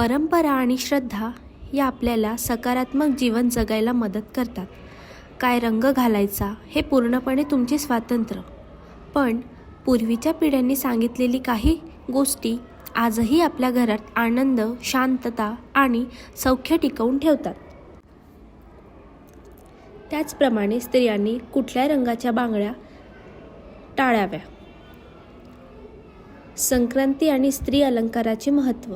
परंपरा आणि श्रद्धा या आपल्याला सकारात्मक जीवन जगायला मदत करतात. काय रंग घालायचा हे पूर्णपणे तुमचे स्वातंत्र्य. पण पूर्वीच्या पिढ्यांनी सांगितलेली काही गोष्टी आजही आपल्या घरात आनंद शांतता आणि सौख्य टिकवून ठेवतात. त्याचप्रमाणे स्त्रियांनी कुठल्या रंगाच्या बांगड्या टाळाव्या? संक्रांती आणि स्त्री अलंकाराचे महत्त्व.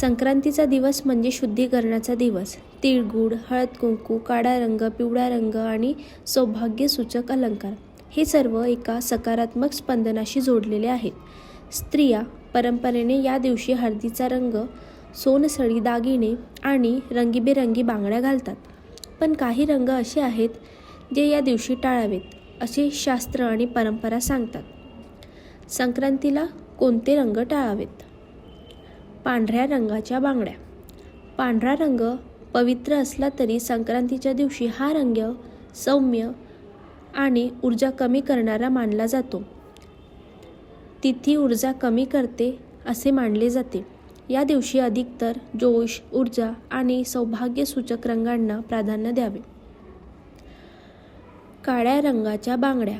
संक्रांतीचा दिवस म्हणजे शुद्धीकरणाचा दिवस. तिळगुळ हळद कुंकू काळा रंग पिवळा रंग आणि सौभाग्यसूचक अलंकार. हे सर्व एका सकारात्मक स्पंदनाशी जोडलेले आहेत. स्त्रिया परंपरेने या दिवशी हळदीचा रंग सोनसळी दागिने आणि रंगीबेरंगी बांगड्या घालतात. पण काही रंग असे आहेत जे या दिवशी टाळावेत असे शास्त्र आणि परंपरा सांगतात. संक्रांतीला कोणते रंग टाळावेत? पांढऱ्या रंगाच्या बांगड्या. पांढरा रंग पवित्र असला तरी संक्रांतीच्या दिवशी हा रंग सौम्य आणि ऊर्जा कमी करणारा मानला जातो. तिथी ऊर्जा कमी करते असे मानले जाते. या दिवशी अधिकतर जोश ऊर्जा आणि सौभाग्यसूचक रंगांना प्राधान्य द्यावे. काळ्या रंगाच्या बांगड्या.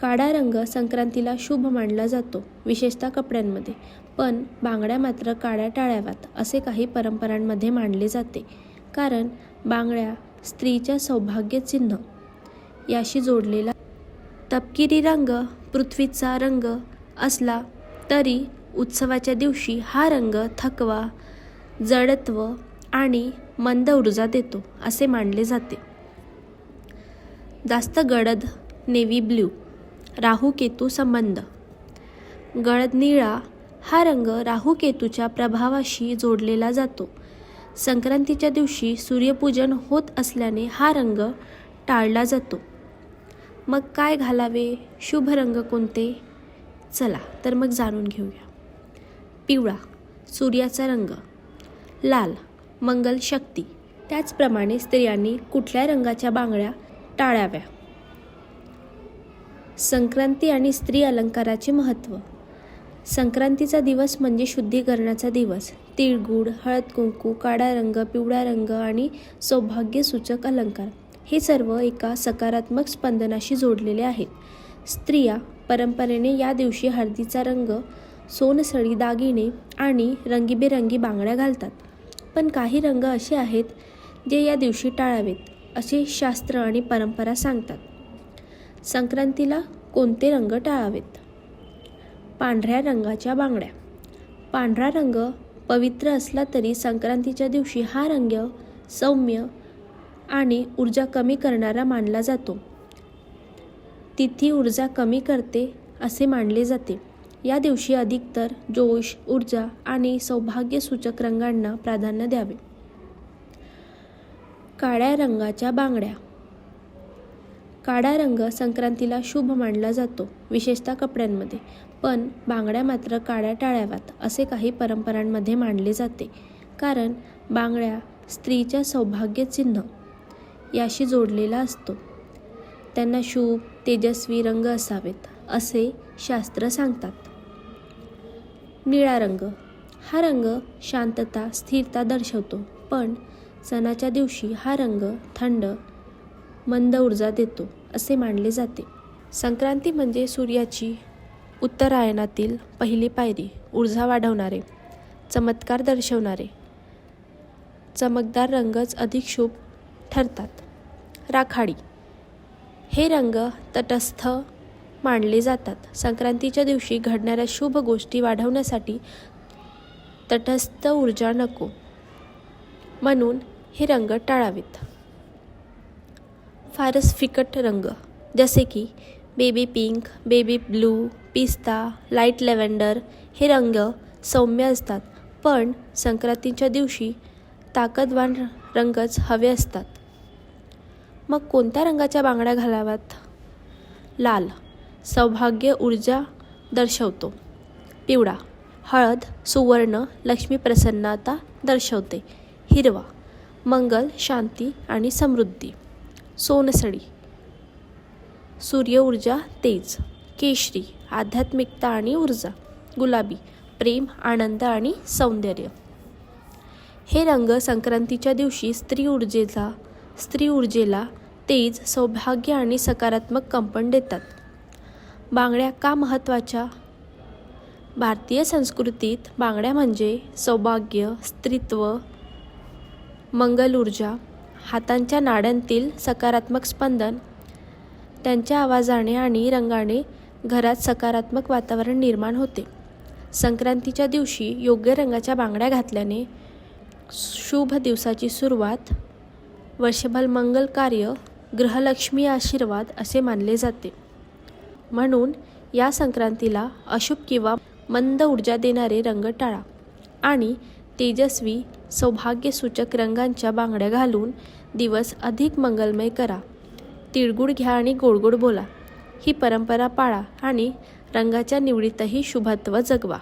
काळा रंग संक्रांतीला शुभ मानला जातो विशेषतः कपड्यांमध्ये. पण बांगड्या मात्र काळ्या टाळाव्यात असे काही परंपरांमध्ये मानले जाते. कारण बांगड्या स्त्रीच्या सौभाग्य चिन्ह याशी जोडलेला तपकिरी रंग पृथ्वीचा रंग असला तरी उत्सवाच्या दिवशी हा रंग थकवा जडत्व आणि मंद ऊर्जा देतो असे मानले जाते. जास्त गडद नेव्ही ब्ल्यू राहू केतू संबंध. गडद निळा हा रंग राहू केतूच्या प्रभावाशी जोडलेला जातो. संक्रांतीच्या दिवशी सूर्यपूजन होत असल्याने हा रंग टाळला जातो. मग काय घालावे? शुभ रंग कोणते? चला तर मग जाणून घेऊया. पिवळा सूर्याचा रंग. लाल मंगल शक्ती. त्याचप्रमाणे स्त्रियांनी कुठल्या रंगाच्या बांगड्या टाळाव्या? संक्रांती आणि स्त्री अलंकाराचे महत्त्व. संक्रांतीचा दिवस म्हणजे शुद्धीकरणाचा दिवस. तिळगुळ हळद कुंकू काळा रंग पिवळा रंग आणि सौभाग्यसूचक अलंकार. हे सर्व एका सकारात्मक स्पंदनाशी जोडलेले आहेत. स्त्रिया परंपरेने या दिवशी हळदीचा रंग सोनसळी दागिने आणि रंगीबेरंगी बांगड्या घालतात. पण काही रंग असे आहेत जे या दिवशी टाळावेत असे शास्त्र आणि परंपरा सांगतात. संक्रांतीला कोणते रंग टाळावेत? पांढऱ्या रंगाच्या बांगड्या. पांढरा रंग पवित्र असला तरी संक्रांतीच्या दिवशी हा रंग सौम्य आणि ऊर्जा कमी करणारा मानला जातो. तिथी ऊर्जा कमी करते असे मानले जाते. या दिवशी अधिकतर जोश ऊर्जा आणि सौभाग्यसूचक रंगांना प्राधान्य द्यावे. काळ्या रंगाच्या बांगड्या. काळा रंग संक्रांतीला शुभ मानला जातो विशेषतः कपड्यांमध्ये. पण बांगड्या मात्र काळ्या टाळाव्यात असे काही परंपरांमध्ये मानले जाते. कारण बांगड्या स्त्रीच्या सौभाग्य चिन्ह याशी जोडलेला असतो. त्यांना शुभ तेजस्वी रंग असावेत असे शास्त्र सांगतात. निळा रंग हा रंग शांतता स्थिरता दर्शवतो. पण सणाच्या दिवशी हा रंग थंड मंद ऊर्जा देतो असे मानले जाते. संक्रांती म्हणजे सूर्याची उत्तरायणातील पहिली पायरी ऊर्जा वाढवणारे चमत्कार दर्शवणारे. चमकदार रंगच अधिक शुभ ठरतात. राखाडी. हे रंग तटस्थ मानले जातात. संक्रांतीच्या दिवशी घडणाऱ्या शुभ गोष्टी वाढवण्यासाठी तटस्थ ऊर्जा नको म्हणून हे रंग टाळावेत. फारच फिकट रंग जसे की बेबी पिंक बेबी ब्लू पिस्ता लाइट लॅव्हेंडर हे रंग सौम्य असतात पण संक्रांतीच्या दिवशी ताकदवान रंगच हवे असतात. मग कोणत्या रंगाच्या बांगड्या घालाव्यात? लाल सौभाग्य ऊर्जा दर्शवतो. पिवळा हळद सुवर्ण लक्ष्मी प्रसन्नता दर्शवते. हिरवा मंगल शांती आणि समृद्धी. सोनसडी. सूर्य ऊर्जा तेज केशरी आध्यात्मिकता आणि ऊर्जा गुलाबी प्रेम आनंद आणि सौंदर्य. हे रंग संक्रांतीच्या दिवशी स्त्री ऊर्जेचा स्त्री ऊर्जेला तेज सौभाग्य आणि सकारात्मक कंपन देतात. बांगड्या का महत्त्वाच्या? भारतीय संस्कृतीत बांगड्या म्हणजे सौभाग्य स्त्रीत्व मंगल ऊर्जा हातांच्या नाड्यांतील सकारात्मक स्पंदन त्यांच्या आवाजाने आणि रंगाने घरात सकारात्मक वातावरण निर्माण होते. संक्रांतीच्या दिवशी योग्य रंगाच्या बांगड्या घातल्याने शुभ दिवसाची सुरुवात वर्षभर मंगल कार्य गृहलक्ष्मी आशीर्वाद असे मानले जाते. म्हणून या संक्रांतीला अशुभ किंवा मंद ऊर्जा देणारे रंग टाळा आणि तेजस्वी सौभाग्यसूचक रंगांच्या बांगड्या घालून दिवस अधिक मंगलमय करा. तिळगुळ घ्या आणि गोडगोड बोला. ही परंपरा पाळा आणि रंगाच्या निवडीतही शुभत्व जगवा.